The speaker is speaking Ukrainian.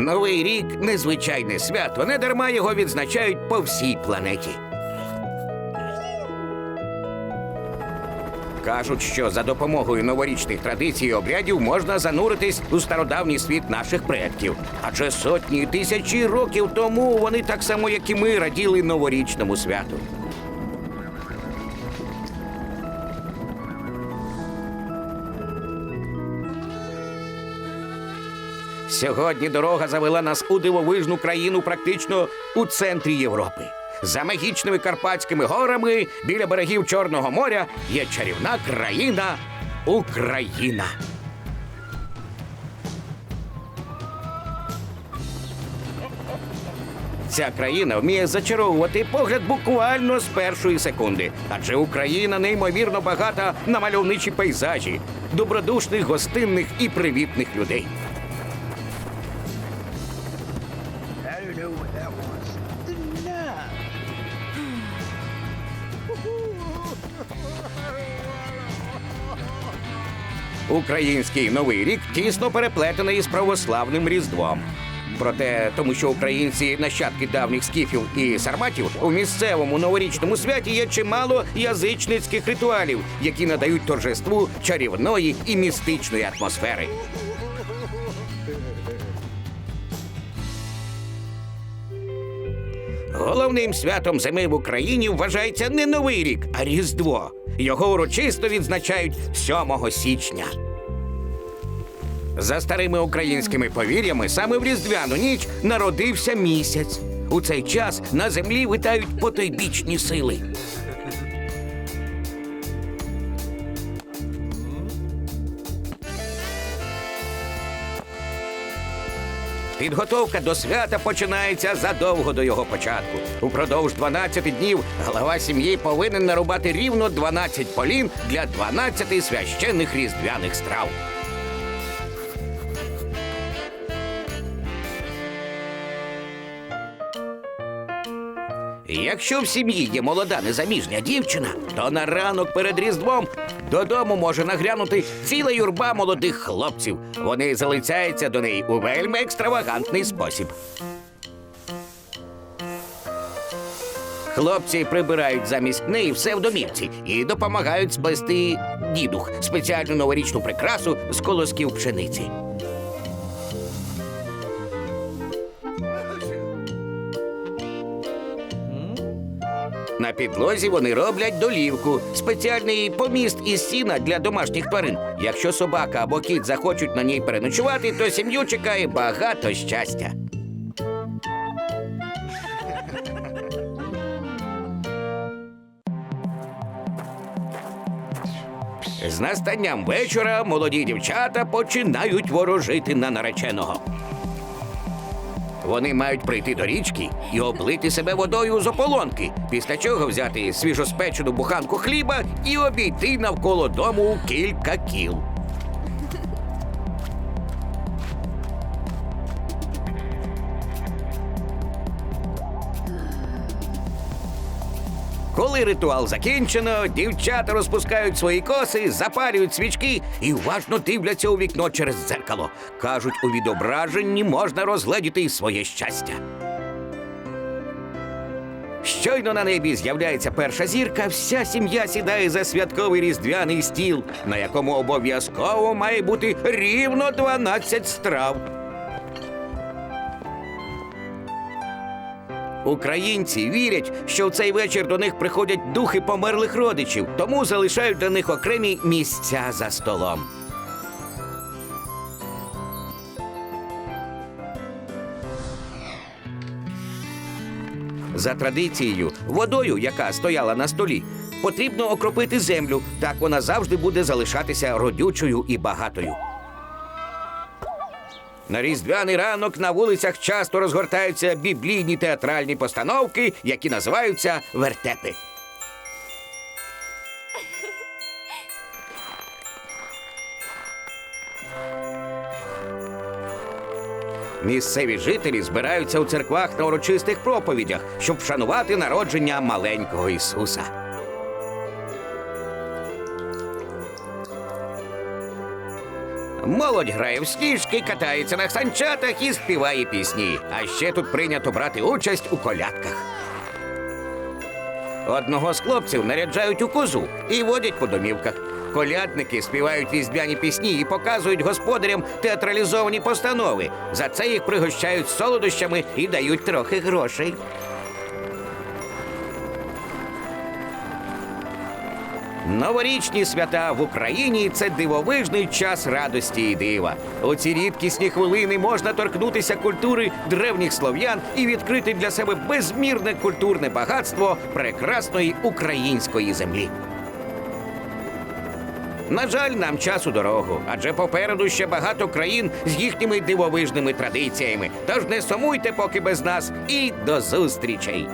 Новий рік незвичайне свято, недарма його відзначають по всій планеті. Кажуть, що за допомогою новорічних традицій і обрядів можна зануритись у стародавній світ наших предків. Адже сотні тисячі років тому вони так само, як і ми, раділи новорічному святу. Сьогодні дорога завела нас у дивовижну країну, практично у центрі Європи. За магічними карпатськими горами біля берегів Чорного моря є чарівна країна Україна. Ця країна вміє зачаровувати погляд буквально з першої секунди, адже Україна неймовірно багата на мальовничі пейзажі, добродушних, гостинних і привітних людей. Know what that was. The. Український новий рік тісно переплетений із православним різдвом. Проте, тому що українці нащадки давніх скіфів і сарматів, у місцевому новорічному святі є чимало язичницьких ритуалів, які надають торжеству чарівної і містичної атмосфери. Головним святом зими в Україні вважається не новий рік, а Різдво. Його урочисто відзначають 7 січня. За старими українськими повір'ями, саме в різдвяну ніч народився місяць. У цей час на землі витають потойбічні сили. Підготовка до свята починається задовго до його початку. Упродовж 12 днів глава сім'ї повинен нарубати рівно 12 полін для 12 священних різдвяних страв. Якщо в сім'ї є молода незаміжня дівчина, то на ранок перед Різдвом додому може нагрянути ціла юрба молодих хлопців. Вони залицяються до неї у вельми екстравагантний спосіб. Хлопці прибирають замість неї все в домівці і допомагають сплести дідух спеціальну новорічну прикрасу з колосків пшениці. На підлозі вони роблять долівку, спеціальний поміст із сіна для домашніх тварин. Якщо собака або кіт захочуть на ній переночувати, то сім'ю чекає багато щастя. З настанням вечора молоді дівчата починають ворожити на нареченого. Вони мають прийти до річки і облити себе водою з ополонки, після чого взяти свіжоспечену буханку хліба і обійти навколо дому кілька кіл. Коли ритуал закінчено, дівчата розпускають свої коси, запалюють свічки і уважно дивляться у вікно через дзеркало. Кажуть, у відображенні можна розгледіти своє щастя. Щойно на небі з'являється перша зірка, вся сім'я сідає за святковий різдвяний стіл, на якому обов'язково має бути рівно 12 страв. Українці вірять, що в цей вечір до них приходять духи померлих родичів, тому залишають для них окремі місця за столом. За традицією, водою, яка стояла на столі, потрібно окропити землю. Так вона завжди буде залишатися родючою і багатою. На різдвяний ранок на вулицях часто розгортаються біблійні театральні постановки, які називаються вертепи. Місцеві жителі збираються у церквах на урочистих проповідях, щоб вшанувати народження маленького Ісуса. Молодь грає в сніжки, катається на санчатах і співає пісні. А ще тут прийнято брати участь у колядках. Одного з хлопців наряджають у козу і водять по домівках. Колядники співають різдвяні пісні і показують господарям театралізовані постанови. За це їх пригощають солодощами і дають трохи грошей. Новорічні свята в Україні це дивовижний час радості і дива. У ці рідкісні хвилини можна торкнутися культури древніх слов'ян і відкрити для себе безмірне культурне багатство прекрасної української землі. На жаль, нам час у дорогу, адже попереду ще багато країн з їхніми дивовижними традиціями. Тож не сумуйте поки без нас і до зустрічей!